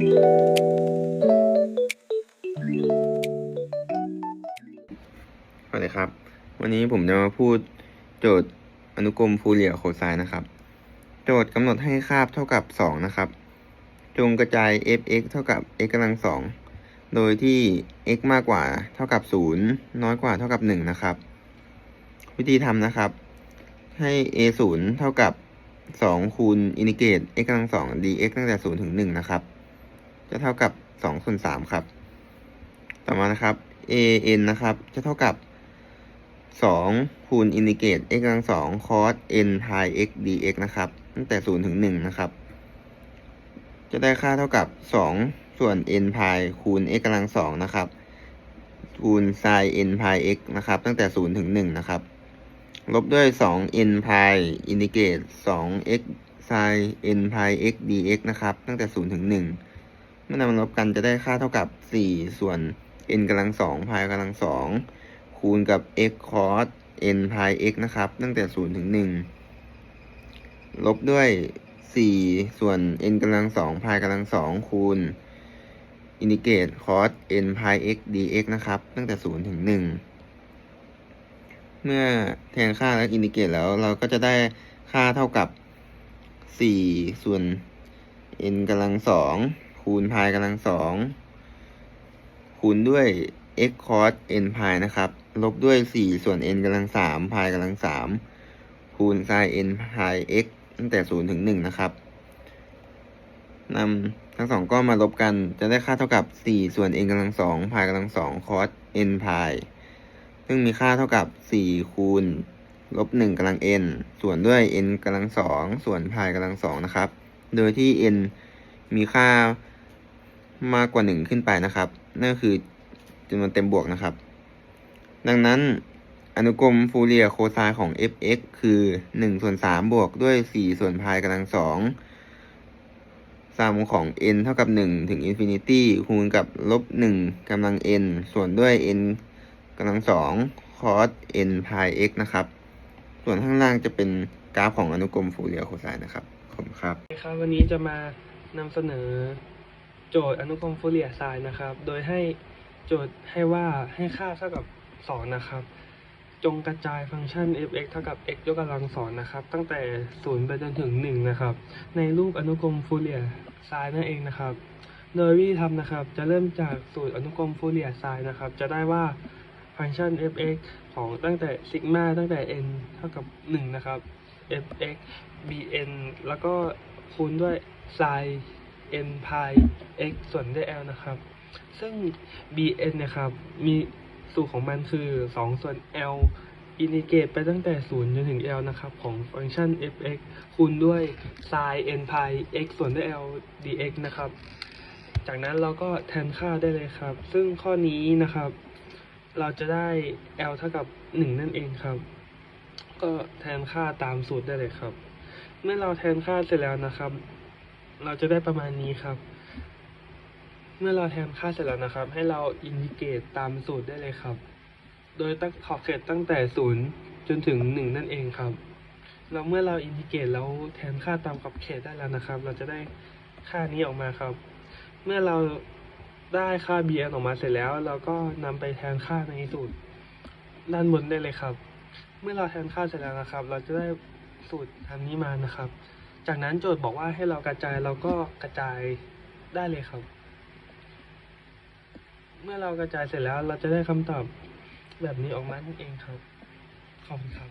สวัสดีครับ วันนี้ผมจะมาพูดโจทย์อนุกรมฟูเรียโคไซน์นะครับ โจทย์กำหนดให้คาบเท่ากับ 2 นะครับ จงกระจาย f(x) เท่ากับ x กำลัง2โดยที่ x มากกว่าเท่ากับ 0 น้อยกว่าเท่ากับ 1 นะครับ วิธีทำนะครับ ให้ a 0เท่ากับ 2 คูณอินิเกต x กำลัง2 dx ตั้งแต่ 0 ถึง 1 นะครับ จะเท่ากับ2ส่วน3ครับ ต่อมานะครับ a n นะครับ จะเท่ากับ2คูณอินดิเกต x กำลังสอง cos n pi x dx นะครับ ตั้งแต่0ถึง1นะครับ จะได้ค่าเท่ากับ2ส่วน n pi คูณ x กำลังสองนะครับ คูณ sin n pi x นะครับ ตั้งแต่0ถึง1นะครับลบด้วย 2 n pi อินดิเกต 2 x sin n pi x dx นะครับ ตั้งแต่ 0 ถึง 1 มื่อนำมาลบกันจะได้ค่าเท่ากับ 4 ส่วน n กำลังสอง pi กำลังสองคูณกับ x cos n pi x นะครับ ตั้งแต่ 0 ถึง 1 ลบด้วย 4 ส่วน n กำลังสอง pi กำลังสองคูณอินดิเกรต cos n pi x dx นะครับ ตั้งแต่ 0 ถึง 1 เมื่อแทนค่าและอินดิเกรตแล้วเราก็จะได้ค่าเท่ากับ 4 ส่วน n กำลังสอง คูณ pi กำลังสองคูณด้วย x cos n pi นะครับ ลบด้วย 4 ส่วน n กำลัง3 pi กำลัง3คูณ sin n pi x ตั้งแต่ 0 ถึง 1 นะครับนำทั้งสองก้อนมาลบกันจะได้ค่าเท่ากับ 4 ส่วน n กำลัง2 pi กำลัง2 cos n pi ซึ่งมีค่าเท่ากับ 4 คูณ ลบ 1กำลัง n ส่วนด้วย n กำลัง2ส่วน pi กำลัง2นะครับ โดยที่ n มีค่า มากกว่า 1 ขึ้นไปนะครับ นั่นคือจำนวนเต็มบวกนะครับ ดังนั้นอนุกรมฟูเรียโคไซน์ของ f(x) คือ 1 ส่วน 3 บวกด้วย 4 ส่วนพายกำลัง2ซัมของ n เท่ากับ 1 ถึงอินฟินิตี้คูณกับลบ 1กำลัง n ส่วนด้วย n กำลัง2 cos n pi x นะครับ ส่วนข้างล่างจะเป็นกราฟของอนุกรมฟูเรียโคไซน์นะครับ ขอบคุณครับครับ วันนี้จะมานำเสนอ โจทย์อนุกรมฟูเรียไซน์นะครับ โดยให้โจทย์ให้ว่าให้ค่าเท่ากับ 2 นะครับ จงกระจายฟังก์ชัน f(x) เท่ากับ x ยกกำลังสองนะครับ ตั้งแต่ 0 ไปจนถึง 1 นะครับ ในรูปอนุกรมฟูเรียไซน์นั่นเองนะครับ โดยวิธีทำนะครับ จะเริ่มจากสูตรอนุกรมฟูเรียไซน์นะครับ จะได้ว่าฟังก์ชัน f(x) ของตั้งแต่ซิกมาตั้งแต่ n เท่ากับ 1 นะครับ f(x) bn แล้วก็คูณด้วย sin n pi x ส่วนด้วย l นะครับ ซึ่ง bn นะครับ มีสูตรของมันคือ 2 ส่วน l อินทิเกรตไปตั้งแต่ 0 จนถึง l นะครับ ของฟังก์ชัน f(x) คูณด้วย sin n pi x ส่วนด้วย l dx นะครับ จากนั้นเราก็แทนค่าได้เลยครับ ซึ่งข้อนี้นะครับ เราจะได้ l เท่ากับ 1 นั่นเองครับ ก็แทนค่าตามสูตรได้เลยครับ เมื่อเราแทนค่าเสร็จแล้วนะครับ เราจะได้ประมาณนี้ครับ เมื่อเราแทนค่าเสร็จแล้วนะครับ ให้เราอินทิเกรตตามสูตรได้เลยครับ โดยตั้งขอบเขตตั้งแต่0จนถึง1นั่นเองครับ เราเมื่อเราอินทิเกรตแล้วแทนค่าตามขอบเขตได้แล้วนะครับ เราจะได้ค่านี้ออกมาครับ เมื่อเราได้ค่า bn ออกมาเสร็จแล้ว เราก็นำไปแทนค่าในสูตรด้านบนได้เลยครับ เมื่อเราแทนค่าเสร็จแล้วนะครับ เราจะได้สูตรอันนี้มานะครับ จากนั้นโจทย์บอกว่าให้เรากระจายเราก็กระจายได้เลยครับ เมื่อเรากระจายเสร็จแล้วเราจะได้คำตอบแบบนี้ออกมานั่นเองครับ ขอบคุณครับ